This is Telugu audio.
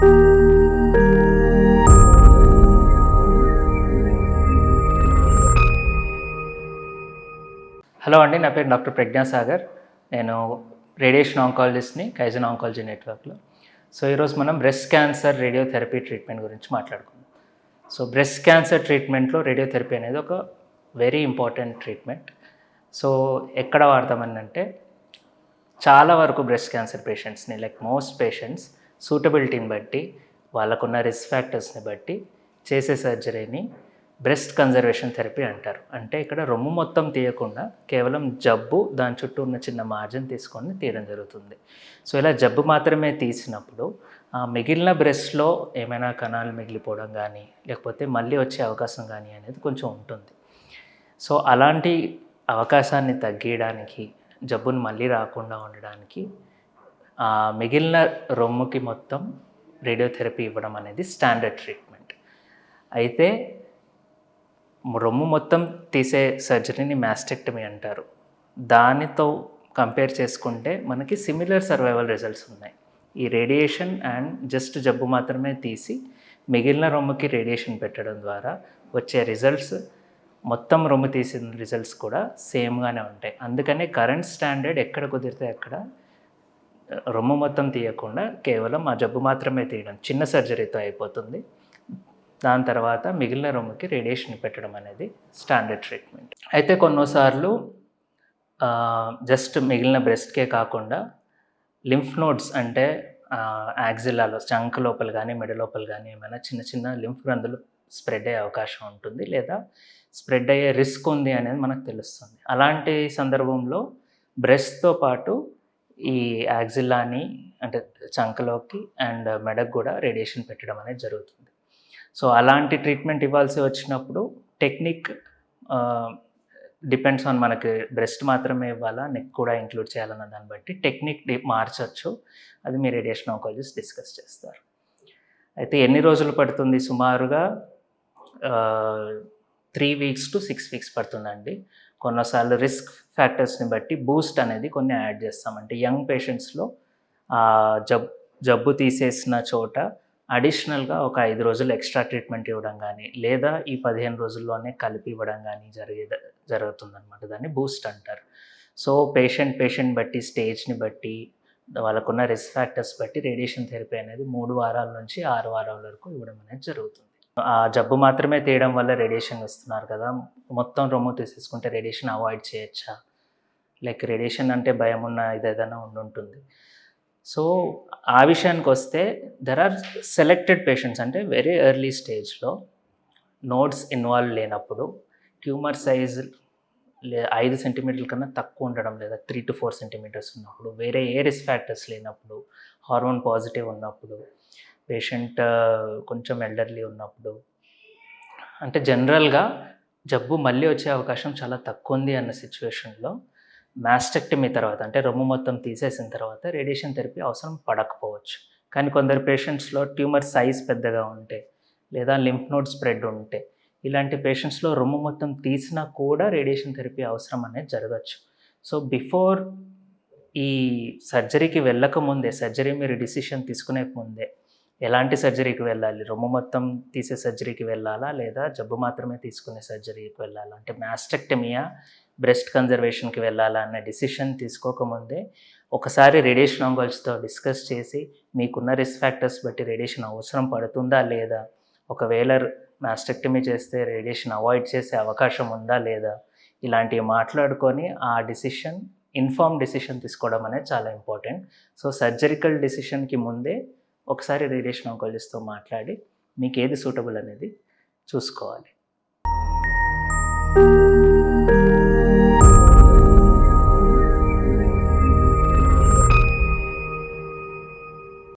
హలో అండి నా పేరు డాక్టర్ ప్రజ్ఞా సాగర్ నేను రేడియేషన్ ఆంకాలజిస్ట్ని కైజన్ ఆంకాలజీ నెట్వర్క్లో. సో ఈరోజు మనం బ్రెస్ట్ క్యాన్సర్ రేడియోథెరపీ ట్రీట్మెంట్ గురించి మాట్లాడుకుందాం. సో బ్రెస్ట్ క్యాన్సర్ ట్రీట్మెంట్లో రేడియోథెరపీ అనేది ఒక వెరీ ఇంపార్టెంట్ ట్రీట్మెంట్. సో ఎక్కడ వాడతామని అంటే చాలా వరకు బ్రెస్ట్ క్యాన్సర్ పేషెంట్స్ని లైక్ మోస్ట్ పేషెంట్స్ సూటబిలిటీని బట్టి వాళ్ళకున్న రిస్క్ ఫ్యాక్టర్స్ని బట్టి చేసే సర్జరీని బ్రెస్ట్ కన్జర్వేషన్ థెరపీ అంటారు. అంటే ఇక్కడ రొమ్ము మొత్తం తీయకుండా కేవలం జబ్బు దాని చుట్టూ ఉన్న చిన్న మార్జిన్ తీసుకొని తీయడం జరుగుతుంది. సో ఇలా జబ్బు మాత్రమే తీసినప్పుడు ఆ మిగిలిన బ్రెస్ట్లో ఏమైనా కణాలు మిగిలిపోవడం కానీ లేకపోతే మళ్ళీ వచ్చే అవకాశం కానీ అనేది కొంచెం ఉంటుంది. సో అలాంటి అవకాశాన్ని తగ్గించడానికి జబ్బును మళ్ళీ రాకుండా ఉండడానికి మిగిలిన రొమ్ముకి మొత్తం రేడియోథెరపీ ఇవ్వడం అనేది స్టాండర్డ్ ట్రీట్మెంట్. అయితే రొమ్ము మొత్తం తీసే సర్జరీని మ్యాస్టెక్టమీ అంటారు. దానితో కంపేర్ చేసుకుంటే మనకి సిమిలర్ సర్వైవల్ రిజల్ట్స్ ఉన్నాయి. ఈ రేడియేషన్ అండ్ జస్ట్ జబ్బు మాత్రమే తీసి మిగిలిన రొమ్ముకి రేడియేషన్ పెట్టడం ద్వారా వచ్చే రిజల్ట్స్ మొత్తం రొమ్ము తీసిన రిజల్ట్స్ కూడా సేమ్గానే ఉంటాయి. అందుకనే కరెంట్ స్టాండర్డ్ ఎక్కడ కుదిరితే అక్కడ రొమ్ము మొత్తం తీయకుండా కేవలం ఆ జబ్బు మాత్రమే తీయడం చిన్న సర్జరీతో అయిపోతుంది. దాని తర్వాత మిగిలిన రొమ్ముకి రేడియేషన్ పెట్టడం అనేది స్టాండర్డ్ ట్రీట్మెంట్. అయితే కొన్నిసార్లు జస్ట్ మిగిలిన బ్రెస్ట్కే కాకుండా లింఫ్ నోడ్స్ అంటే యాక్జిల్లాలో చంక లోపల కానీ మెడ లోపల కానీ ఏమైనా చిన్న చిన్న లింఫ్ గ్రంథులు స్ప్రెడ్ అయ్యే అవకాశం ఉంటుంది. లేదా స్ప్రెడ్ అయ్యే రిస్క్ ఉంది అనేది మనకు తెలుస్తుంది. అలాంటి సందర్భంలో బ్రెస్ట్తో పాటు ఈ యాక్జిల్లాని అంటే చంకలోకి అండ్ మెడకు కూడా రేడియేషన్ పెట్టడం అనేది జరుగుతుంది. సో అలాంటి ట్రీట్మెంట్ ఇవ్వాల్సి వచ్చినప్పుడు టెక్నిక్ డిపెండ్స్ ఆన్ మనకి బ్రెస్ట్ మాత్రమే ఇవ్వాలా నెక్ కూడా ఇంక్లూడ్ చేయాలన్న దాన్ని బట్టి టెక్నిక్ మార్చచ్చు. అది మీ రేడియేషన్ ఆంకాలజిస్ట్ డిస్కస్ చేస్తారు. అయితే ఎన్ని రోజులు పడుతుంది? సుమారుగా three weeks to six weeks పడుతుందండి. కొన్నిసార్లు రిస్క్ ఫ్యాక్టర్స్ని బట్టి బూస్ట్ అనేది కొన్ని యాడ్ చేస్తాం. అంటే యంగ్ పేషెంట్స్లో జబ్ జబ్బు తీసేసిన చోట అడిషనల్గా ఒక ఐదు రోజులు ఎక్స్ట్రా ట్రీట్మెంట్ ఇవ్వడం కానీ లేదా ఈ పదిహేను రోజుల్లోనే కలిపి ఇవ్వడం కానీ జరిగే జరుగుతుందన్నమాట. దాన్ని బూస్ట్ అంటారు. సో పేషెంట్ పేషెంట్ బట్టి స్టేజ్ని బట్టి వాళ్ళకున్న రిస్క్ ఫ్యాక్టర్స్ బట్టి రేడియేషన్ థెరపీ అనేది మూడు వారాల నుంచి ఆరు వారాల వరకు ఇవ్వడం అనేది జరుగుతుంది. ఆ జబ్బు మాత్రమే తీయడం వల్ల రేడియేషన్ ఇస్తున్నారు కదా. మొత్తం రొమ్ము తీసేసుకుంటే రేడియేషన్ అవాయిడ్ చేయొచ్చా? లైక్ రేడియేషన్ అంటే భయం ఉన్న ఇదేదైనా ఉండుంటుంది. సో ఆ విషయానికి వస్తే దెర్ ఆర్ సెలెక్టెడ్ పేషెంట్స్ అంటే వెరీ ఎర్లీ స్టేజ్లో నోట్స్ ఇన్వాల్వ్ లేనప్పుడు ట్యూమర్ సైజ్ లే ఐదు సెంటీమీటర్ల కన్నా తక్కువ ఉండడం లేదా త్రీ టు ఫోర్ సెంటీమీటర్స్ ఉన్నప్పుడు వేరే ఏ రిస్క్ ఫ్యాక్టర్స్ లేనప్పుడు హార్మోన్ పాజిటివ్ ఉన్నప్పుడు పేషెంట్ కొంచెం ఎల్డర్లీ ఉన్నప్పుడు. అంటే జనరల్గా జబ్బు మళ్ళీ వచ్చే అవకాశం చాలా తక్కువ ఉంది అన్న సిచ్యువేషన్లో మ్యాస్టెక్టమీ తర్వాత అంటే రొమ్ము మొత్తం తీసేసిన తర్వాత రేడియేషన్ థెరపీ అవసరం పడకపోవచ్చు. కానీ కొందరు పేషెంట్స్లో ట్యూమర్ సైజ్ పెద్దగా ఉంటే లేదా లింఫ్ నోడ్ స్ప్రెడ్ ఉంటే ఇలాంటి పేషెంట్స్లో రొమ్ము మొత్తం తీసినా కూడా రేడియేషన్ థెరపీ అవసరం అనేది జరగచ్చు. సో బిఫోర్ ఈ సర్జరీకి వెళ్ళక ముందే సర్జరీ మీరు డిసిషన్ తీసుకునే ముందే ఎలాంటి సర్జరీకి వెళ్ళాలి? రొమ్ము మొత్తం తీసే సర్జరీకి వెళ్ళాలా? లేదా జబ్బు మాత్రమే తీసుకునే సర్జరీకి వెళ్ళాలా? అంటే మ్యాస్టెక్టమియా బ్రెస్ట్ కన్జర్వేషన్కి వెళ్ళాలా అన్న డిసిషన్ తీసుకోకముందే ఒకసారి రేడియేషన్ ఆంకాలజీతో డిస్కస్ చేసి మీకున్న రిస్క్ ఫ్యాక్టర్స్ బట్టి రేడియేషన్ అవసరం పడుతుందా లేదా? ఒకవేళ మ్యాస్టెక్టమీ చేస్తే రేడియేషన్ అవాయిడ్ చేసే అవకాశం ఉందా లేదా? ఇలాంటివి మాట్లాడుకొని ఆ డిసిషన్ ఇన్ఫార్మ్ డిసిషన్ తీసుకోవడం అనేది చాలా ఇంపార్టెంట్. సో సర్జరికల్ డిసిషన్కి ముందే ఒకసారి రేడియేషన్ ఆంకాలజిస్ట్తో మాట్లాడి మీకు ఏది సూటబుల్ అనేది చూసుకోవాలి.